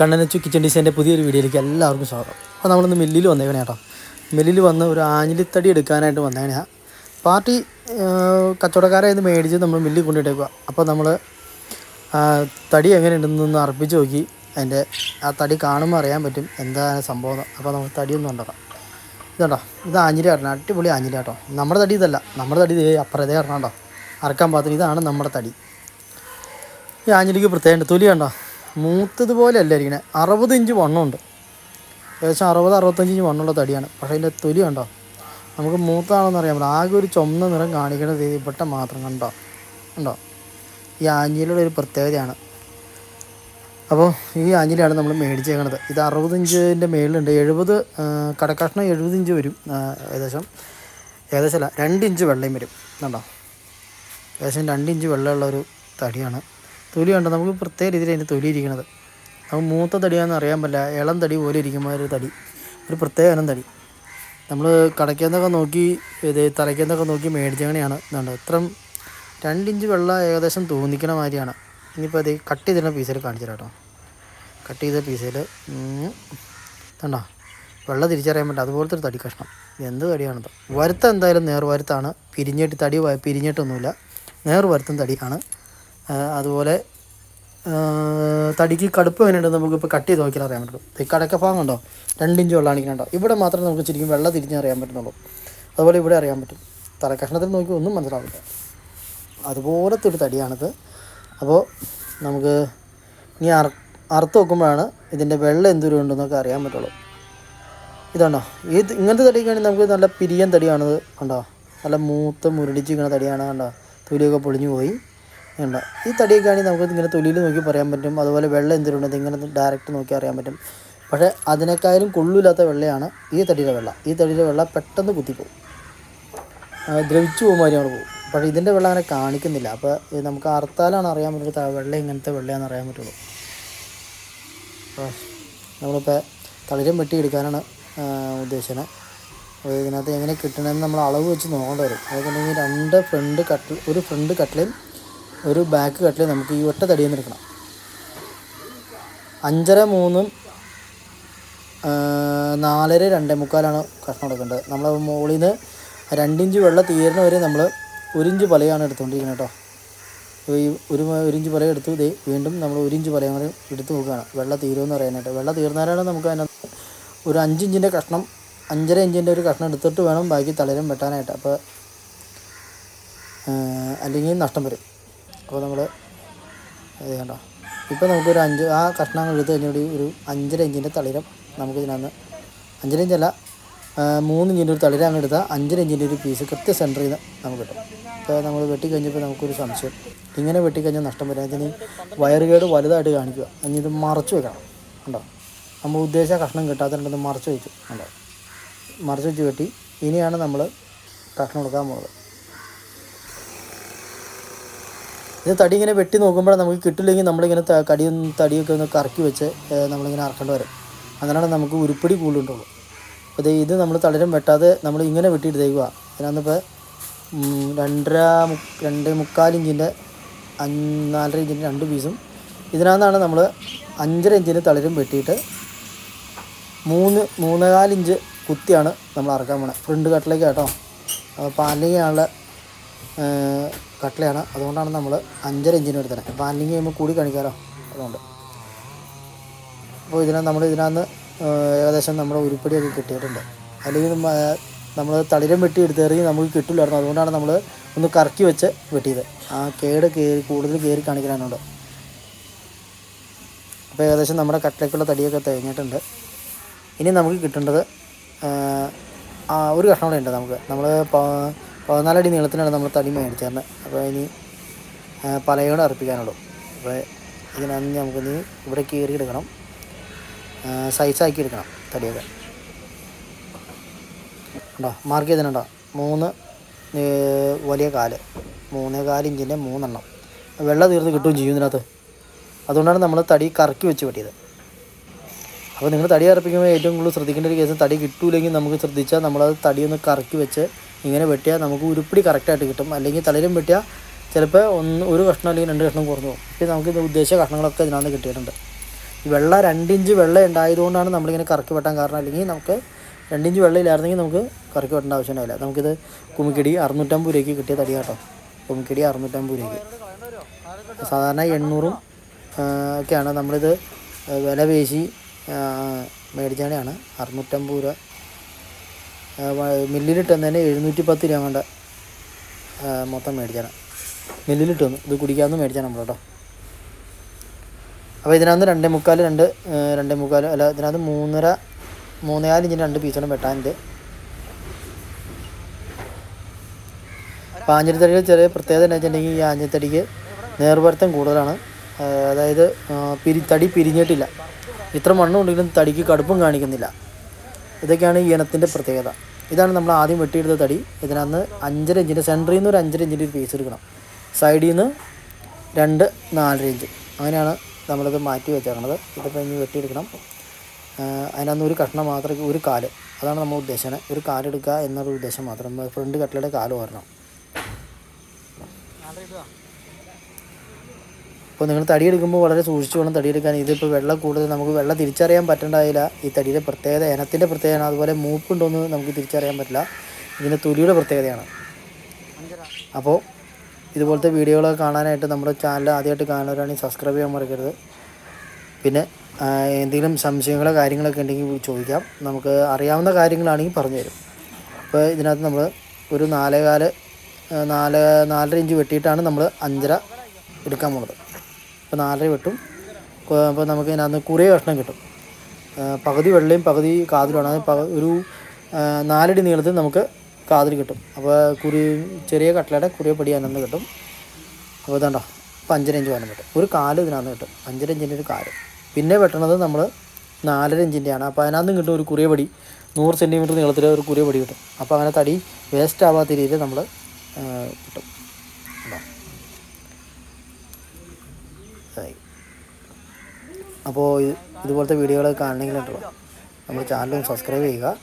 കണ്ണനച്ചു kitchen ഡിസൈന്റെ പുതിയൊരു വീഡിയോയിലേക്ക് എല്ലാവർക്കും സ്വാഗതം. അപ്പോൾ നമ്മളിന്ന് മില്ലിൽ വന്നേക്കണേ കേട്ടോ. മില്ലിൽ വന്ന് ഒരു ആഞ്ഞിലിത്തടി എടുക്കാനായിട്ട് വന്നേക്കണേ. പാർട്ടി കച്ചവടക്കാരെ ഇത് മേടിച്ച് നമ്മൾ മില്ലിൽ കൊണ്ടിട്ടേക്കുക അപ്പോൾ നമ്മൾ തടി എങ്ങനെ എങ്ങനെയുണ്ടെന്നൊന്ന് അർപ്പിച്ച് നോക്കി. അതിന്റെ ആ തടി കാണുമ്പോൾ അറിയാൻ പറ്റും എന്താണ് സംഭവം. അപ്പോൾ നമുക്ക് തടിയൊന്നും ഉണ്ടാക്കാം ഇതുണ്ടോ ഇത് ആഞ്ഞിലി പറഞ്ഞ അടിപൊളി ആഞ്ഞിലി കേട്ടോ നമ്മുടെ തടി ഇതല്ല. നമ്മുടെ തടി അപ്പുറത്തേ പറഞ്ഞോ കേട്ടോ. അറക്കാൻ പാത്രം ഇതാണ് നമ്മുടെ തടി. ഈ ആഞ്ഞിലിക്ക് പ്രത്യേകം തൊലി കണ്ടോ? മൂത്തതുപോലെ അല്ല ഇരിക്കണേ. അറുപത് ഇഞ്ച് വണ്ണമുണ്ട്. ഏകദേശം അറുപത് അറുപത്തഞ്ച് ഇഞ്ച് വണ്ണമുള്ള തടിയാണ്. പക്ഷേ അതിന്റെ തൊലി കണ്ടോ? നമുക്ക് മൂത്താണെന്ന് അറിയാൻ പറ്റില്ല. ആകെ ഒരു ചുമന്ന നിറം കാണിക്കുന്ന രീതിയിൽപ്പെട്ട മാത്രം കണ്ടോ? കണ്ടോ? ഈ ആഞ്ഞിലിയുടെ ഒരു പ്രത്യേകതയാണ്. അപ്പോൾ ഈ ആഞ്ഞിലിയാണ് നമ്മൾ മേടിച്ചേക്കണത്. ഇത് അറുപതിഞ്ചിന്റെ മേളിലുണ്ട്. എഴുപത് കടക്കഷ്ണം എഴുപത് ഇഞ്ച് വരും. ഏകദേശം ഏകദേശം അല്ല രണ്ട് ഇഞ്ച് വെള്ളയും വരും. കണ്ടോ? ഏകദേശം രണ്ട് ഇഞ്ച് വെള്ളമുള്ള ഒരു തടിയാണ്. തൊലി കണ്ടോ? നമുക്ക് പ്രത്യേക രീതിയിൽ അതിന്റെ തൊലി ഇരിക്കുന്നത് അത് മൂത്ത തടിയാണെന്ന് അറിയാൻ പറ്റില്ല. ഇളം തടി പോലെ ഇരിക്കുമ്പോൾ ഒരു തടി. ഒരു പ്രത്യേക ഇനം തടി. നമ്മൾ കടയ്ക്കുന്നൊക്കെ നോക്കി ഇത് തലയ്ക്കുന്നൊക്കെ നോക്കി മേടിച്ചങ്ങനെയാണ്. ഇതുണ്ട്. ഇത്രയും രണ്ടിഞ്ച് വെള്ളം ഏകദേശം തോന്നിക്കണ മാതിരിയാണ്. ഇനിയിപ്പോൾ അത് കട്ട് ചെയ്തിരുന്ന പീസിൽ കാണിച്ചു കേട്ടോ. കട്ട് ചെയ്ത പീസിൽ ഇതുണ്ടോ? വെള്ളം തിരിച്ചറിയാൻ പറ്റില്ല. അതുപോലത്തെ ഒരു തടി കഷ്ണം. എന്ത് തടിയാണോ വരുത്ത എന്തായാലും നേർ വരുത്താണ് പിരിഞ്ഞിട്ട് തടി പിരിഞ്ഞിട്ടൊന്നുമില്ല. നേർ വരുത്തും തടിയാണ്. അതുപോലെ തടിക്ക് കടുപ്പ് വേണ്ടിയിട്ട് നമുക്കിപ്പോൾ കട്ട് ചെയ്ത് നോക്കിയാൽ അറിയാൻ പറ്റുള്ളൂ. ഈ കടക്ക ഭാഗം ഉണ്ടോ രണ്ടിഞ്ച് വെള്ളമാണിക്കണോ ഇവിടെ മാത്രമേ നമുക്ക് ശരിക്കും വെള്ളം തിരിഞ്ഞറിയാൻ പറ്റുന്നുള്ളൂ. അതുപോലെ ഇവിടെ അറിയാൻ പറ്റും. തലക്കഷ്ണത്തിൽ നോക്കി ഒന്നും മനസ്സിലാവില്ല. അതുപോലത്തെ ഒരു തടിയാണിത്. അപ്പോൾ നമുക്ക് ഇനി അറ അറുത്ത് നോക്കുമ്പോഴാണ് ഇതിന്റെ വെള്ളം എന്തൊരു ഉണ്ടെന്നൊക്കെ അറിയാൻ പറ്റുള്ളൂ. ഇതാണോ ഇത് ഇങ്ങനത്തെ തടിയൊക്കെയാണെങ്കിൽ നമുക്ക് നല്ല പിരിയൻ തടിയാണിത് കണ്ടോ? നല്ല മൂത്ത് ഇങ്ങനെ തടിയാണ് കണ്ടോ? തൊലിയൊക്കെ പൊളിഞ്ഞു പോയി. കണ്ടോ? ഈ തടിയൊക്കെ ആണെങ്കിൽ നമുക്ക് ഇങ്ങനെ തൊലിയിൽ നോക്കി പറയാൻ പറ്റും. അതുപോലെ വെള്ളം എന്തിനുണ്ട് ഇങ്ങനെ ഡയറക്റ്റ് നോക്കി അറിയാൻ പറ്റും. പക്ഷേ അതിനേക്കാളും കൊള്ളില്ലാത്ത വെള്ളയാണ് ഈ തടിയുടെ വെള്ള. ഈ തടിയുടെ വെള്ള പെട്ടെന്ന് കുത്തിപ്പോവും. ആ, ദ്രവിച്ചു അവിടെ പോകും. പക്ഷേ ഇതിന്റെ വെള്ളം അങ്ങനെ കാണിക്കുന്നില്ല. അപ്പോൾ നമുക്ക് അറുത്താലാണ് അറിയാൻ പറ്റുന്നത് വെള്ളം ഇങ്ങനത്തെ വെള്ളയാണെന്ന് അറിയാൻ പറ്റുള്ളൂ. നമ്മളിപ്പോൾ തളിരം വെട്ടിയെടുക്കാനാണ് ഉദ്ദേശിച്ചത്. അപ്പോൾ ഇതിനകത്ത് എങ്ങനെ കിട്ടണമെന്ന് നമ്മൾ അളവ് വെച്ച് നോക്കേണ്ടി വരും. അതുകൊണ്ടെങ്കിൽ രണ്ട് ഫ്രണ്ട് കട്ടിൽ ഒരു ഫ്രണ്ട് കട്ടിലും ഒരു ബാക്ക് കട്ടിൽ നമുക്ക് ഈ ഒറ്റ തടിയിൽ നിന്ന് എടുക്കണം. അഞ്ചര മൂന്നും നാലര രണ്ടേ മുക്കാലാണ് കഷ്ണം എടുക്കേണ്ടത്. നമ്മൾ മുകളിൽ നിന്ന് രണ്ടിഞ്ച് വെള്ളം തീരുന്ന വരെ നമ്മൾ ഒരിഞ്ച് പലയാണ് എടുത്തുകൊണ്ടിരിക്കുന്നത് കേട്ടോ. ഈ ഒരു ഒരിഞ്ച് പല എടുത്തു ഇതേ വീണ്ടും നമ്മൾ ഒരിഞ്ച് പലയും കൂടി എടുത്ത് നോക്കുകയാണ്. വെള്ളം തീരുമെന്ന് അറിയാനായിട്ട് വെള്ളം തീർന്നാലാണ് നമുക്ക് അതിനകത്ത് ഒരു അഞ്ചിഞ്ചിന്റെ കഷ്ണം അഞ്ചര ഇഞ്ചിന്റെ ഒരു കഷ്ണം എടുത്തിട്ട് വേണം ബാക്കി തളരും വെട്ടാനായിട്ട്. അപ്പോൾ അല്ലെങ്കിൽ നഷ്ടം വരും. അപ്പോൾ നമ്മൾ ഇത് കണ്ടോ? ഇപ്പോൾ നമുക്കൊരു അഞ്ച് ആ കഷ്ണങ്ങൾ എടുത്ത് കഴിഞ്ഞാൽ ഒരു അഞ്ചര ഇഞ്ചിന്റെ തളിരം നമുക്ക് ഇതിനകത്ത് അഞ്ചര ഇഞ്ചല്ല മൂന്ന് ഇഞ്ചിന്റെ ഒരു തളിരം അങ്ങ് എടുത്താൽ അഞ്ചര ഇഞ്ചിന്റെ ഒരു പീസ് കൃത്യ സെന്ററിൽ നിന്ന് നമുക്ക് കിട്ടും. ഇപ്പോൾ നമ്മൾ വെട്ടിക്കഴിഞ്ഞപ്പോൾ നമുക്കൊരു സംശയം. ഇങ്ങനെ വെട്ടിക്കഴിഞ്ഞാൽ നഷ്ടം വരും അതിന് വയറുകേട് വലുതായിട്ട് കാണിക്കുക. ഇനി ഇത് മറച്ചു വെക്കണം. ഉണ്ടോ നമ്മൾ ഉദ്ദേശിച്ച കഷ്ണം കിട്ടാത്തതുണ്ടെന്ന് മറച്ചു വെച്ചു. ഉണ്ടോ മറച്ചു വെച്ച് വെട്ടി. ഇനിയാണ് നമ്മൾ കഷ്ണം കൊടുക്കാൻ പോകുന്നത്. ഇത് തടി ഇങ്ങനെ വെട്ടി നോക്കുമ്പോൾ നമുക്ക് കിട്ടില്ലെങ്കിൽ നമ്മളിങ്ങനെ കടി തടിയൊക്കെ ഒന്ന് കറക്കി വെച്ച് നമ്മളിങ്ങനെ അറക്കേണ്ടി വരും. അങ്ങനെയാണ് നമുക്ക് ഉരുപ്പടി കൂടുതലുണ്ടുള്ളൂ അപ്പോൾ ഇത് നമ്മൾ തളരം വെട്ടാതെ നമ്മൾ ഇങ്ങനെ വെട്ടിയിട്ട് തേക്കുക ഇതിനകത്തിപ്പോൾ രണ്ടര രണ്ട് മുക്കാൽ ഇഞ്ചിന്റെ നാലര ഇഞ്ചിന്റെ രണ്ട് പീസും ഇതിനകത്താണ് നമ്മൾ അഞ്ചര ഇഞ്ചിന്റെ തളരും വെട്ടിയിട്ട് മൂന്ന് മൂന്നേകാലിഞ്ച് കുത്തിയാണ് നമ്മൾ അറക്കാൻ പോണത് ഫ്രണ്ട് കട്ടിലേക്ക് കേട്ടോ. പാലിങ്ങാനുള്ള കട്ടിലയാണ് അതുകൊണ്ടാണ് നമ്മൾ അഞ്ചര ഇഞ്ചിന് എടുത്തത് അല്ലെങ്കിൽ ചെയ്യുമ്പോൾ കൂടി കാണിക്കാമല്ലോ അതുകൊണ്ട്. അപ്പോൾ ഇതിനകത്ത് നമ്മൾ ഇതിനകത്ത് ഏകദേശം നമ്മുടെ ഉരുപ്പടിയൊക്കെ കിട്ടിയിട്ടുണ്ട്. അല്ലെങ്കിൽ നമ്മൾ തളിരം വെട്ടി എടുത്തെറിഞ്ഞ് നമുക്ക് കിട്ടില്ലായിരുന്നു. അതുകൊണ്ടാണ് നമ്മൾ ഒന്ന് കറക്കി വെച്ച് വെട്ടിയത്. ആ കേട് കയറി കൂടുതൽ കയറി കാണിക്കാനുണ്ട്. അപ്പോൾ ഏകദേശം നമ്മുടെ കട്ടിലേക്കുള്ള തടിയൊക്കെ തേഞ്ഞിട്ടുണ്ട്. ഇനി നമുക്ക് കിട്ടേണ്ടത് ഒരു കഷ്ണം കൂടെ ഉണ്ട് നമുക്ക്. നമ്മൾ പതിനാലടി നീളത്തിനാണ് നമ്മൾ തടി മേടിച്ചത് അപ്പോൾ ഇനി പലയോട് അർപ്പിക്കാനുള്ളൂ. അപ്പോൾ ഇതിനകത്ത് നമുക്ക് ഇനി ഇവിടെ കീറി എടുക്കണം സൈസാക്കി എടുക്കണം തടിയൊക്കെ. ഉണ്ടോ? മാർക്ക് ചെയ്തിട്ടുണ്ടോ? മൂന്ന് വലിയ കാൽ. മൂന്നേ കാൽ ഇഞ്ചിന്റെ മൂന്നെണ്ണം. വെള്ളം തീർന്ന് കിട്ടുകയും ചെയ്യും ഇതിനകത്ത്. അതുകൊണ്ടാണ് നമ്മൾ തടി കറക്കി വെച്ച് പറ്റിയത് അപ്പോൾ നിങ്ങൾ തടി അറപ്പിക്കുമ്പോൾ ഏറ്റവും കൂടുതൽ ശ്രദ്ധിക്കേണ്ട ഒരു കേസ് തടി കിട്ടൂലെങ്കിൽ നമുക്ക് ശ്രദ്ധിച്ചാൽ നമ്മളത് തടിയൊന്ന് കറക്കി വെച്ച് ഇങ്ങനെ വെട്ടിയാൽ നമുക്ക് ഉരുപ്പിടി കറക്റ്റായിട്ട് കിട്ടും. അല്ലെങ്കിൽ തളിരും വെട്ടിയാൽ ചിലപ്പോൾ ഒന്ന് ഒരു കഷ്ണം അല്ലെങ്കിൽ രണ്ട് കഷ്ണം കുറഞ്ഞു പോകും. ഇപ്പോൾ നമുക്ക് ഇത് ഉദ്ദേശിച്ച കഷ്ണങ്ങളൊക്കെ ഇതിനകത്ത് കിട്ടിയിട്ടുണ്ട്. ഈ വെള്ള രണ്ടിഞ്ച് വെള്ളം ഉണ്ടായതുകൊണ്ടാണ് നമ്മളിങ്ങനെ കറക്കി വെട്ടാൻ കാരണം അല്ലെങ്കിൽ നമുക്ക് രണ്ടിഞ്ച് വെള്ളം ഇല്ലായിരുന്നെങ്കിൽ നമുക്ക് കറക്കി വെട്ടേണ്ട ആവശ്യമുണ്ടാവില്ല നമുക്കിത് കുമിക്കടി അറുന്നൂറ്റമ്പത് രൂപയ്ക്ക് കിട്ടിയ തടി കേട്ടോ. കുമിക്കടി അറുന്നൂറ്റമ്പത് രൂപയ്ക്ക്. സാധാരണ എണ്ണൂറും ഒക്കെയാണ് നമ്മളിത് വില പേശി മേടിച്ചാണ് അറുന്നൂറ്റമ്പത് രൂപ മില്ലിലിട്ട് തന്നെ എഴുന്നൂറ്റി പത്ത് രൂപ കൊണ്ട് മൊത്തം മേടിച്ചാണ് മില്ലിലിട്ട് വന്നു. ഇത് കുടിക്കാമെന്ന് മേടിച്ചാണ് നമ്മൾ കേട്ടോ. അപ്പോൾ ഇതിനകത്ത് രണ്ടേ മുക്കാൽ രണ്ട് രണ്ടേ മുക്കാൽ അല്ല ഇതിനകത്ത് മൂന്നര മൂന്നേകാൽ ഇഞ്ചിന് രണ്ട് പീസോളം വെട്ടാനുണ്ട് അപ്പോൾ ആഞ്ഞിരത്തടിയിൽ ചെറിയ പ്രത്യേകത എന്താ വെച്ചിട്ടുണ്ടെങ്കിൽ ഈ ആഞ്ഞിലിത്തടിക്ക് നേർവരുത്തം കൂടുതലാണ്. അതായത് പിരി തടി പിരിഞ്ഞിട്ടില്ല. ഇത്ര മണ്ണുണ്ടെങ്കിലും തടിക്ക് കടുപ്പും കാണിക്കുന്നില്ല. ഇതൊക്കെയാണ് ഈ ഇനത്തിന്റെ പ്രത്യേകത. ഇതാണ് നമ്മൾ ആദ്യം വെട്ടിയെടുത്ത തടി. ഇതിനകത്ത് അഞ്ചര ഇഞ്ചിന്റെ സെന്ററിൽ നിന്ന് ഒരു അഞ്ചര ഇഞ്ചിന്റെ ഒരു പീസ് എടുക്കണം. സൈഡിൽ നിന്ന് രണ്ട് നാലര ഇഞ്ച്. അങ്ങനെയാണ് നമ്മളിത് മാറ്റി വെച്ചേക്കണത്. ഇതിപ്പോൾ ഇനി വെട്ടിയെടുക്കണം. അതിനകത്ത് ഒരു കഷ്ണം മാത്രം ഒരു കാൽ. അതാണ് നമ്മൾ ഉദ്ദേശിച്ചത് ഒരു കാലെടുക്കുക എന്നൊരു ഉദ്ദേശം മാത്രം. ഫ്രണ്ട് കട്ടിലയുടെ കാൽ വരണം അപ്പോൾ നിങ്ങൾ തടി എടുക്കുമ്പോൾ വളരെ സൂക്ഷിച്ച് വേണം തടി എടുക്കാൻ. ഇതിപ്പോൾ വെള്ളം കൂടുതൽ നമുക്ക് വെള്ളം തിരിച്ചറിയാൻ പറ്റണ്ടായില്ല ഈ തടിയുടെ പ്രത്യേകത ഇനത്തിന്റെ പ്രത്യേകത അതുപോലെ മൂപ്പുണ്ടോയെന്ന് നമുക്ക് തിരിച്ചറിയാൻ പറ്റില്ല. ഇതിന്റെ തൊലിയുടെ പ്രത്യേകതയാണ്. അപ്പോൾ ഇതുപോലത്തെ വീഡിയോകളൊക്കെ കാണാനായിട്ട് നമ്മുടെ ചാനൽ ആദ്യമായിട്ട് കാണുന്നവരാണെങ്കിൽ സബ്സ്ക്രൈബ് ചെയ്യാൻ മറക്കരുത്. പിന്നെ എന്തെങ്കിലും സംശയങ്ങളോ കാര്യങ്ങളൊക്കെ ഉണ്ടെങ്കിൽ ചോദിക്കാം. നമുക്ക് അറിയാവുന്ന കാര്യങ്ങളാണെങ്കിൽ പറഞ്ഞു തരും. അപ്പോൾ ഇതിനകത്ത് നമ്മൾ ഒരു നാലേകാൽ നാല് നാലര ഇഞ്ച് വെട്ടിയിട്ടാണ് നമ്മൾ അഞ്ചര എടുക്കാൻ പോണത്. അപ്പോൾ നാലര വെട്ടും. അപ്പോൾ നമുക്ക് ഇതിനകത്ത് കുറേ കഷ്ണം കിട്ടും. പകുതി വെള്ളയും പകുതി കാതിലുമാണ്. അത് ഒരു നാലടി നീളത്തിൽ നമുക്ക് കാതിൽ കിട്ടും. അപ്പോൾ കുരി ചെറിയ കട്ടിലയുടെ കുറിയ പടി അതിനകത്ത് കിട്ടും. അപ്പോൾ ഇതാണ്ടോ അഞ്ചര ഇഞ്ച് വേണം കിട്ടും ഒരു കാൽ ഇതിനകത്ത് കിട്ടും. അഞ്ചര ഇഞ്ചിന്റെ ഒരു കാൽ. പിന്നെ വെട്ടണത് നമ്മൾ നാലര ഇഞ്ചിന്റെയാണ്. അപ്പോൾ അതിനകത്തും കിട്ടും ഒരു കുറിയ പടി. നൂറ് സെന്റിമീറ്റർ നീളത്തിൽ ഒരു കുറിയ പടി കിട്ടും. അപ്പോൾ അങ്ങനെ തടി വേസ്റ്റ് ആവാത്ത രീതിയിൽ നമ്മൾ കിട്ടും. കണ്ടോ? ഇതായി. അപ്പോൾ ഇതുപോലത്തെ വീഡിയോകൾ കാണണമെങ്കിൽ കേട്ടോ നമ്മുടെ ചാനൽ സബ്സ്ക്രൈബ് ചെയ്യുക